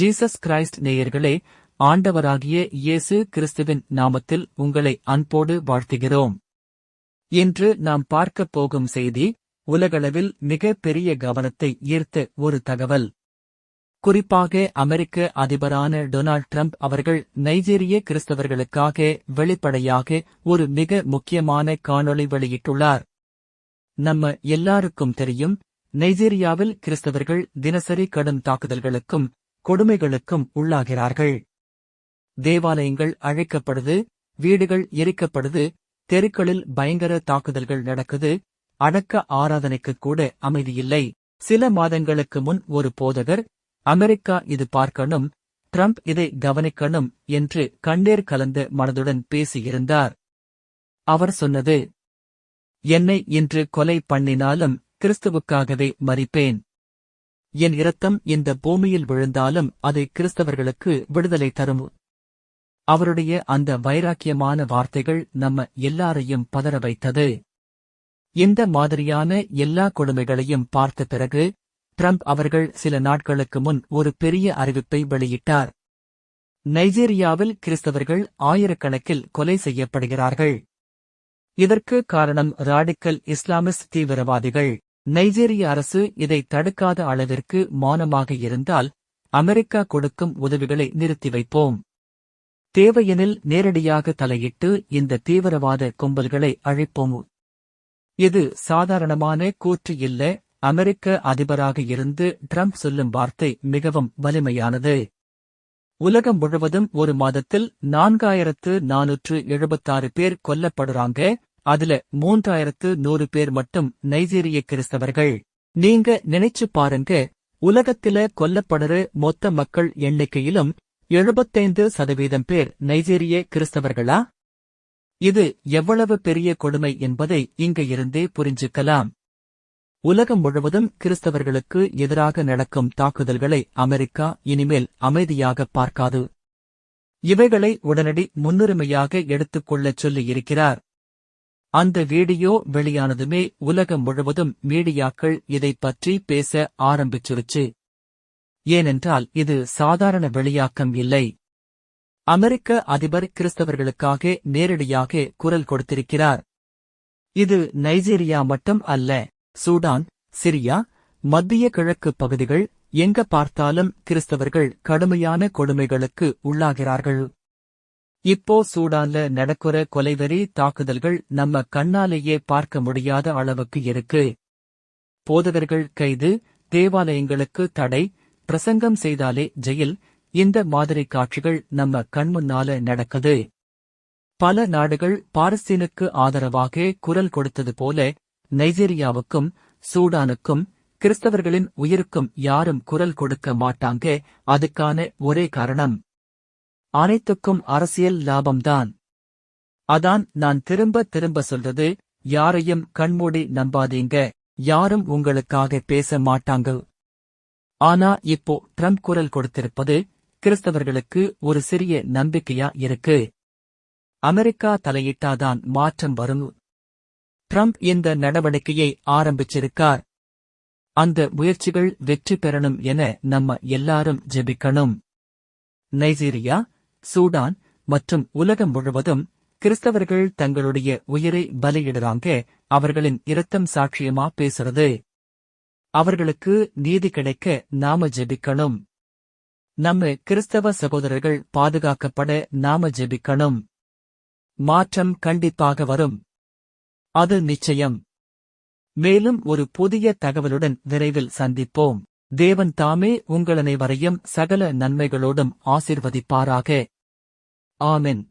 Jesus Christ நேயர்களே ஆண்டவராகிய இயேசு கிறிஸ்துவின் நாமத்தில் உங்களை அன்போடு வாழ்த்துகிறோம். இன்று நாம் பார்க்கப் போகும் செய்தி உலகளவில் மிக பெரிய கவனத்தை ஈர்த்த ஒரு தகவல். குறிப்பாக அமெரிக்க அதிபரான டொனால்ட் ட்ரம்ப் அவர்கள் நைஜீரிய கிறிஸ்தவர்களுக்காக வெளிப்படையாக ஒரு மிக முக்கியமான காணொளி வெளியிட்டுள்ளார். நம்ம எல்லாருக்கும் தெரியும் நைஜீரியாவில் கிறிஸ்தவர்கள் தினசரி கடும் தாக்குதல்களுக்கும் கொடுமைகளுக்கும் உள்ளாகிறார்கள். தேவாலயங்கள் அழைக்கப்படுது வீடுகள் எரிக்கப்படுது தெருக்களில் பயங்கர தாக்குதல்கள் நடக்குது அடக்க ஆராதனைக்கு கூட அமைதியில்லை. சில மாதங்களுக்கு முன் ஒரு போதகர் அமெரிக்கா இது பார்க்கணும் ட்ரம்ப் இதை கவனிக்கணும் என்று கண்ணீர் கலந்த மனதுடன் பேசியிருந்தார். அவர் சொன்னது என்னை இன்று கொலை பண்ணினாலும் கிறிஸ்துவுக்காகவே மறிப்பேன். என் இரத்தம் இந்த பூமியில் விழுந்தாலும் அது கிறிஸ்தவர்களுக்கு விடுதலை தரும்? அவருடைய அந்த வைராக்கியமான வார்த்தைகள் நம்ம எல்லாரையும் பதற வைத்தது. இந்த மாதிரியான எல்லா கொடுமைகளையும் பார்த்த பிறகு ட்ரம்ப் அவர்கள் சில நாட்களுக்கு முன் ஒரு பெரிய அறிவிப்பை வெளியிட்டார். நைஜீரியாவில் கிறிஸ்தவர்கள் ஆயிரக்கணக்கில் கொலை செய்யப்படுகிறார்கள். இதற்கு காரணம் ராடிக்கல் இஸ்லாமிஸ்ட் தீவிரவாதிகள். நைஜீரிய அரசு இதை தடுக்காத அளவிற்கு மௌனமாக இருந்தால் அமெரிக்கா கொடுக்கும் உதவிகளை நிறுத்தி வைப்போம். தேவையெனில் நேரடியாக தலையிட்டு இந்த தீவிரவாத கும்பல்களை அழைப்போம். இது சாதாரணமான கூற்று இல்ல. அமெரிக்க அதிபராக இருந்து ட்ரம்ப் சொல்லும் வார்த்தை மிகவும் வலிமையானது. உலகம் முழுவதும் ஒரு மாதத்தில் நான்காயிரத்து நானூற்று எழுபத்தாறு பேர் கொல்லப்படுறாங்க. அதுல மூன்றாயிரத்து நூறு பேர் மட்டும் நைஜீரிய கிறிஸ்தவர்கள். நீங்க நினைச்சு பாருங்க உலகத்தில கொல்லப்படுற மொத்த மக்கள் எண்ணிக்கையிலும் எழுபத்தைந்து சதவீதம் பேர் நைஜீரிய கிறிஸ்தவர்களா? இது எவ்வளவு பெரிய கொடுமை என்பதை இங்க இருந்தே புரிஞ்சுக்கலாம். உலகம் முழுவதும் கிறிஸ்தவர்களுக்கு எதிராக நடக்கும் தாக்குதல்களை அமெரிக்கா இனிமேல் அமைதியாக பார்க்காது. இவைகளை உடனடி முன்னுரிமையாக எடுத்துக்கொள்ளச் சொல்லியிருக்கிறார். அந்த வீடியோ வெளியானதுமே உலகம் முழுவதும் மீடியாக்கள் இதை பற்றி பேச ஆரம்பிச்சிருச்சு. ஏனென்றால் இது சாதாரண வெளியாக்கம் இல்லை. அமெரிக்க அதிபர் கிறிஸ்தவர்களுக்காக நேரடியாக குரல் கொடுத்திருக்கிறார். இது நைஜீரியா மட்டும் அல்ல சூடான் சிரியா மத்திய கிழக்கு பகுதிகள் எங்க பார்த்தாலும் கிறிஸ்தவர்கள் கடுமையான கொடுமைகளுக்கு உள்ளாகிறார்கள். இப்போ சூடான்ல நடக்கிற கொலைவெறி தாக்குதல்கள் நம்ம கண்ணாலேயே பார்க்க முடியாத அளவுக்கு இருக்கு. போதகர்கள் கைது தேவாலயங்களுக்கு தடை பிரசங்கம் செய்தாலே ஜெயில் இந்த மாதிரி காட்சிகள் நம்ம கண்முன்னால நடக்குது. பல நாடுகள் பாரஸ்தீனுக்கு ஆதரவாக குரல் கொடுத்தது போல நைஜீரியாவுக்கும் சூடானுக்கும் கிறிஸ்தவர்களின் உயிருக்கும் யாரும் குரல் கொடுக்க மாட்டாங்க அதுக்கான ஒரே காரணம். அனைத்துக்கும் அரசியல் லாபம்தான். அதான் நான் திரும்ப திரும்ப சொல்றது யாரையும் கண்மூடி நம்பாதீங்க யாரும் உங்களுக்காக பேச மாட்டாங்க. ஆனா இப்போ ட்ரம்ப் குரல் கொடுத்திருப்பது கிறிஸ்தவர்களுக்கு ஒரு சிறிய நம்பிக்கையா இருக்கு. அமெரிக்கா தலையிட்டாதான் மாற்றம் வரும். ட்ரம்ப் இந்த நடவடிக்கையை ஆரம்பிச்சிருக்கார். அந்த முயற்சிகள் வெற்றி பெறணும் என நம்ம எல்லாரும் ஜெபிக்கணும். நைஜீரியா? சூடான் மற்றும் உலகம் முழுவதும் கிறிஸ்தவர்கள் தங்களுடைய உயிரை பலியிடுறாங்க. அவர்களின் இரத்தம் சாட்சியமா பேசுறது. அவர்களுக்கு நீதி கிடைக்க நாம ஜெபிக்கணும். நம்ம கிறிஸ்தவ சகோதரர்கள் பாதுகாக்கப்பட நாம ஜெபிக்கணும். மாற்றம் கண்டிப்பாக வரும். அது நிச்சயம். மேலும் ஒரு புதிய தகவலுடன் விரைவில் சந்திப்போம். தேவன் தாமே உங்களனைவரையும் சகல நன்மைகளோடும் ஆசிர்வதிப்பாராக. ஆமென்